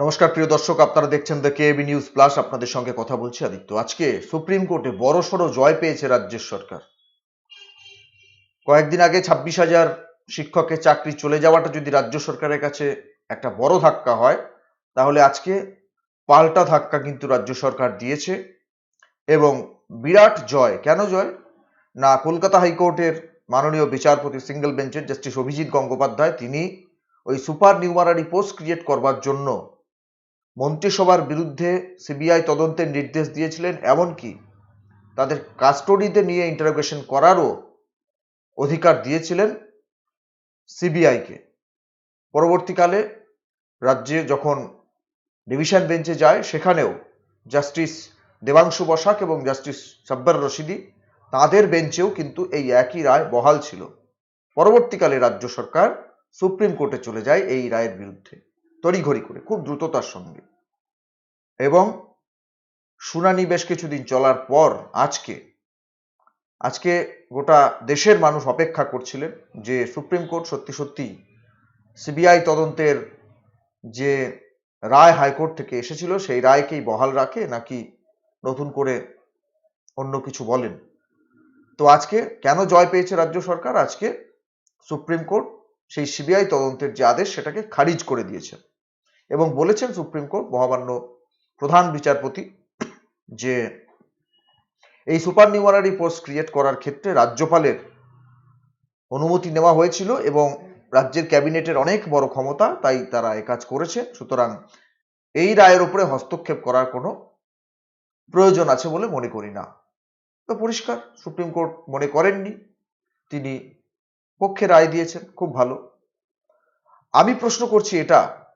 নমস্কার, প্রিয় দর্শক, আপনারা দেখছেন দ্য কেবি নিউজ প্লাস আপনাদের সঙ্গে কথা বলছি আদিত্য। আজকে সুপ্রিম কোর্টে বড়সড় জয় পেয়েছে রাজ্যের সরকার। কয়েকদিন আগে ছাব্বিশ হাজার শিক্ষকের চাকরি চলে যাওয়াটা যদি রাজ্য সরকারের কাছে একটা বড় ধাক্কা হয়, তাহলে আজকে পাল্টা ধাক্কা কিন্তু রাজ্য সরকার দিয়েছে। এবং বিরাট জয়। কেন জয়? না, কলকাতা হাইকোর্টের মাননীয় বিচারপতি সিঙ্গেল বেঞ্চের জাস্টিস অভিজিৎ গঙ্গোপাধ্যায়, তিনি ওই সুপার নিউমারারি পোস্ট ক্রিয়েট করবার জন্য মন্ত্রিসভার বিরুদ্ধে সিবিআই তদন্তের নির্দেশ দিয়েছিলেন, এমনকি তাদের কাস্টডিতে নিয়ে ইন্টারোগেশন করারও অধিকার দিয়েছিলেন সিবিআইকে। পরবর্তীকালে রাজ্যে যখন ডিভিশন বেঞ্চে যায়, সেখানেও জাস্টিস দেবাংশু বসাক এবং জাস্টিস সাব্বার রশিদি তাদের বেঞ্চেও কিন্তু এই একই রায় বহাল ছিল। পরবর্তীকালে রাজ্য সরকার সুপ্রিম কোর্টে চলে যায় এই রায়ের বিরুদ্ধে। তড়িঘড়ি করে, খুব দ্রুততার সঙ্গে। এবং শুনানি বেশ কিছুদিন চলার পর আজকে আজকে গোটা দেশের মানুষ অপেক্ষা করছিলেন যে সুপ্রিম কোর্ট সত্যি সত্যি সিবিআই তদন্তের যে রায় হাইকোর্ট থেকে এসেছিল, সেই রায়কেই বহাল রাখে নাকি নতুন করে অন্য কিছু বলেন? তো আজকে কেন জয় পেয়েছে রাজ্য সরকার? আজকে সুপ্রিম কোর্ট সেই সিবিআই তদন্তের যে আদেশ সেটাকে খারিজ করে দিয়েছেন এবং বলেছেন সুপ্রিম কোর্ট, মহামান্য প্রধান বিচারপতি, যে এই সুপার নিউমারারি পোস্ট ক্রিয়েট করার ক্ষেত্রে রাজ্যপালের অনুমতি নেওয়া হয়েছিল এবং রাজ্যের ক্যাবিনেটের অনেক বড় ক্ষমতা তাই তারা কাজ করেছে। সুতরাং এই রায়ের উপরে হস্তক্ষেপ করার কোনো প্রয়োজন আছে বলে মনে করি না। তো পরিষ্কার, সুপ্রিম কোর্ট মনে করেননি। তিনি পক্ষে রায় দিয়েছেন, খুব ভালো। আমি প্রশ্ন করছি এটা,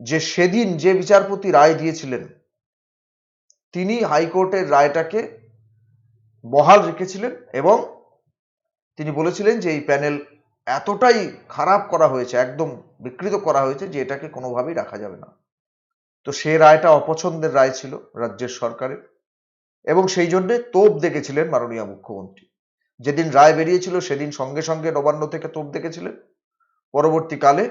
যে সেদিন যে বিচারপতি রায় দিয়েছিলেন, তিনি হাইকোর্টের রায়টাকে বহাল রেখেছিলেন এবং তিনি বলেছিলেন যে এই প্যানেল এতটাই খারাপ করা হয়েছে, একদম বিকৃত করা হয়েছে যে এটাকে কোনোভাবেই রাখা যাবে না। তো সে রায়টা অপছন্দের রায় ছিল রাজ্যের সরকারের এবং সেই জন্যে তোপ দেখেছিলেন মাননীয় মুখ্যমন্ত্রী। যেদিন রায় বেরিয়েছিল, সেদিন সঙ্গে সঙ্গে নবান্ন থেকে তোপ দেখেছিলেন। পরবর্তীকালে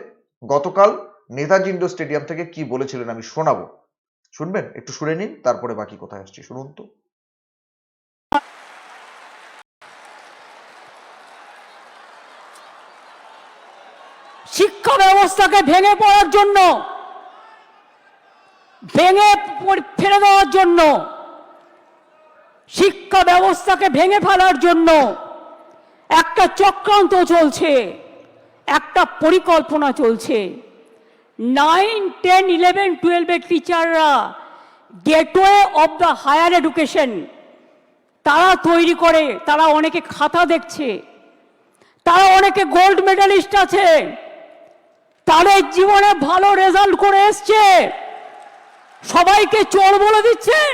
গতকাল নেতাজি ইন্ডোর স্টেডিয়াম থেকে কি বলেছিলেন আমি শোনাবো। শুনবেন? একটু শুনে নিন, তারপরে বাকি কোথায় আসছি, শুনুন তো। শিক্ষা ব্যবস্থাকে ভেঙে পড়ার জন্য, ভেঙে ফেলে দেওয়ার জন্য শিক্ষা ব্যবস্থাকে ভেঙে ফেলার জন্য একটা চক্রান্ত চলছে, একটা পরিকল্পনা চলছে। নাইন টেন ইলেভেন টুয়েলভের টিচাররা gateway of the higher education তারা তৈরি করে, তারা অনেকে খাতা দেখছে, তারা অনেকে গোল্ড মেডালিস্ট আছে, তাদের জীবনে ভালো রেজাল্ট করে এসছে। সবাইকে চোর বলে দিচ্ছেন।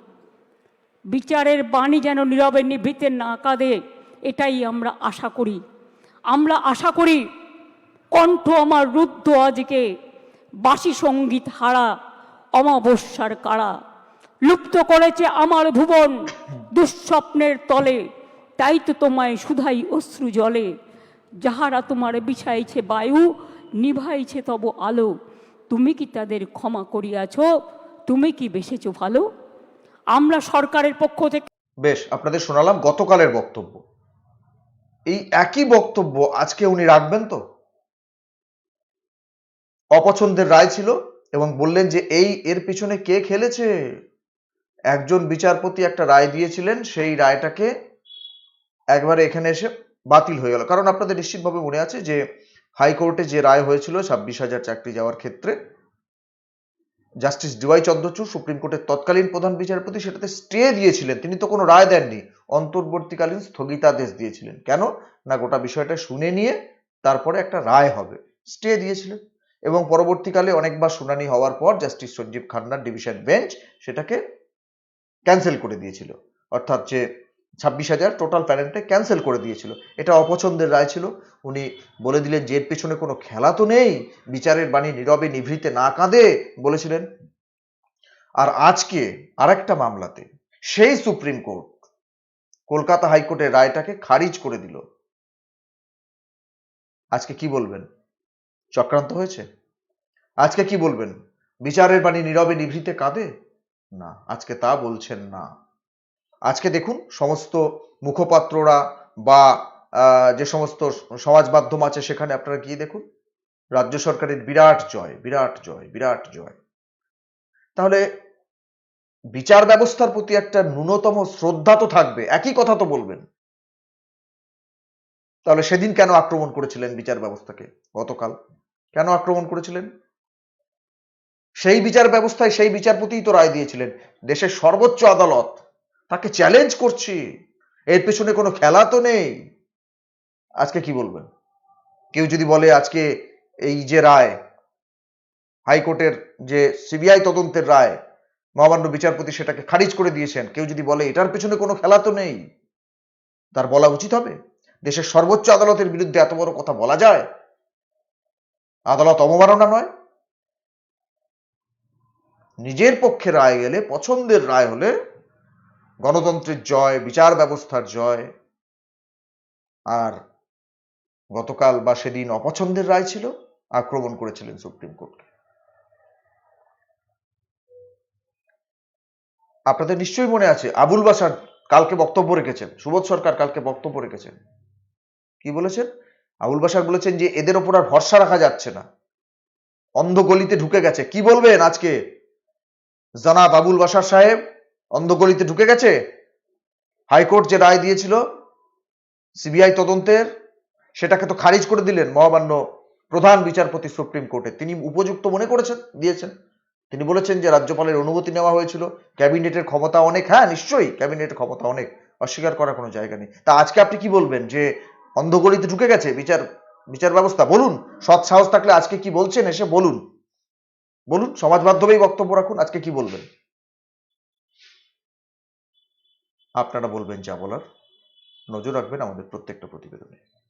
বিচারের বাণী যেন নীরবে নিভৃতে না কাঁদে, এটাই আমরা আশা করি। আমরা আশা করি কণ্ঠ আমার রুদ্ধ আজকে, বাসি সংগীত হারা, অমাবস্যার কারা। লুপ্ত করেছে আমার ভুবন দুঃস্বপ্নের তলে, তাই তো তোমায় সুধাই অশ্রু জলে। যাহারা তোমার বিছাইছে বায়ু, নিভাইছে তব আলো। তুমি কি তাদের ক্ষমা করিয়াছ? তুমি কি বেসেছ ভালো? আমরা সরকারের পক্ষ থেকে বেশ, আপনাদের শোনালাম গতকালের বক্তব্য। এই একই বক্তব্য আজকে উনি রাখবেন তো? অপছন্দের রায় ছিল এবং বললেন যে এই এর পিছনে কে খেলেছে? একজন বিচারপতি একটা রায় দিয়েছিলেন, সেই রায়টাকে একবারে এখানে এসে বাতিল হয়ে গেল। কারণ আপনাদের নিশ্চিতভাবে মনে আছে যে হাইকোর্টে যে রায় হয়েছিল ছাব্বিশ হাজার চাকরি যাওয়ার ক্ষেত্রে জাস্টিস ডিওয়াই চন্দ্রচূড় সুপ্রিম কোর্টের তৎকালীন প্রধান বিচারপতি সেটাতে স্টে দিয়েছিলেন। তিনি তো কোনো রায় দেননি। অন্তর্বর্তীকালীন স্থগিতাদেশ দিয়েছিলেন। কেন? না, গোটা বিষয়টা শুনে নিয়ে তারপরে একটা রায় হবে। স্টে দিয়েছিলেন। এবং পরবর্তীকালে অনেকবার শুনানি হওয়ার পর জাস্টিস সঞ্জীব খান্নার ডিভিশন বেঞ্চ সেটাকে ক্যান্সেল করে দিয়েছিল। অর্থাৎ যে ছাব্বিশ হাজার টোটাল প্যানেলটা ক্যান্সেল করে দিয়েছিল। এটা অপছন্দের রায় ছিল। উনি বলে দিলেন যে এর পেছনে কোনো খেলা তো নেই। বিচারের বাণী নীরবে নিভৃতে না কাঁদে, বলেছিলেন। আর আজকে আরেকটা মামলাতে সেই সুপ্রিম কোর্ট কলকাতা হাইকোর্টের রায়টাকে খারিজ করে দিল। আজকে কি বলবেন? চক্রান্ত হয়েছে? আজকে কি বলবেন? বিচারের বাণী নীরবে নিভৃতে কাঁদে? না, আজকে তা বলছেন না। আজকে দেখুন সমস্ত মুখপাত্ররা বা যে সমস্ত সমাজ মাধ্যম আছে সেখানে আপনারা গিয়ে দেখুন, রাজ্য সরকারের বিরাট জয় বিরাট জয় বিরাট জয়। তাহলে বিচার ব্যবস্থার প্রতি একটা ন্যূনতম শ্রদ্ধা তো থাকবে, একই কথা তো বলবেন। তাহলে সেদিন কেন আক্রমণ করেছিলেন বিচার ব্যবস্থাকে গতকাল? কেন আক্রমণ করেছিলেন? সেই বিচার ব্যবস্থায় সেই বিচারপতিই তো রায় দিয়েছিলেন, দেশের সর্বোচ্চ আদালত। তাকে চ্যালেঞ্জ করছি। এর পেছনে কোনো খেলা তো নেই। আজকে কি বলবেন? কেউ যদি বলে আজকে এই যে রায়, হাইকোর্টের যে সিবিআই তদন্তের রায় মহামান্য বিচারপতি সেটাকে খারিজ করে দিয়েছেন, কেউ যদি বলে এটার পেছনে কোনো খেলা তো নেই, তার বলা উচিত হবে? দেশের সর্বোচ্চ আদালতের বিরুদ্ধে এত বড় কথা বলা যায়? আদালত অবমাননা নয়। নিজের পক্ষে রায় গেলে পছন্দের রায় হলে গণতন্ত্রের জয়, বিচার ব্যবস্থার জয়। আর গতকাল বা সেদিন অপছন্দের রায় ছিল, আক্রমণ করেছিলেন সুপ্রিম কোর্টকে আপনাদের নিশ্চয়ই মনে আছে, আবুল বাসার কালকে বক্তব্য রেখেছেন, সুবোধ সরকার কালকে বক্তব্য রেখেছেন। কি বলেছেন? আবুল বাসার বলেছেন যে, এদের ওপর আর ভরসা রাখা যাচ্ছে না। অন্ধ গলিতে ঢুকে গেছে। কি বলবেন আজকে? জনাব আবুল বাসার সাহেব অন্ধ গলিতে ঢুকে গেছে? হাইকোর্ট যে রায় দিয়েছিল, সিবিআই তদন্তের, সেটাকে তো খারিজ করে দিলেন মহামান্য প্রধান বিচারপতি সুপ্রিম কোর্টে। তিনি উপযুক্ত মনে করেছেন, দিয়েছেন। তিনি বলেছেন যে রাজ্যপালের অনুমতি নেওয়া হয়েছিল। ক্যাবিনেটের ক্ষমতা অনেক হ্যাঁ নিশ্চয়ই ক্যাবিনেটের ক্ষমতা অনেক, অস্বীকার করার কোনো জায়গা নেই। তা আজকে আপনি কি বলবেন যে অন্ধগলিতে ঢুকে গেছে? বিচার বিচার ব্যবস্থা, বলুন। সৎ সাহস থাকলে আজকে কি বলছেন? এসে বলুন। বলুন, সমাজ মাধ্যমেই বক্তব্য রাখুন, আজকে কি বলবেন? আপনারা বলবেন যা বলার। নজর রাখবেন আমাদের প্রত্যেকটা প্রতিবেদনে।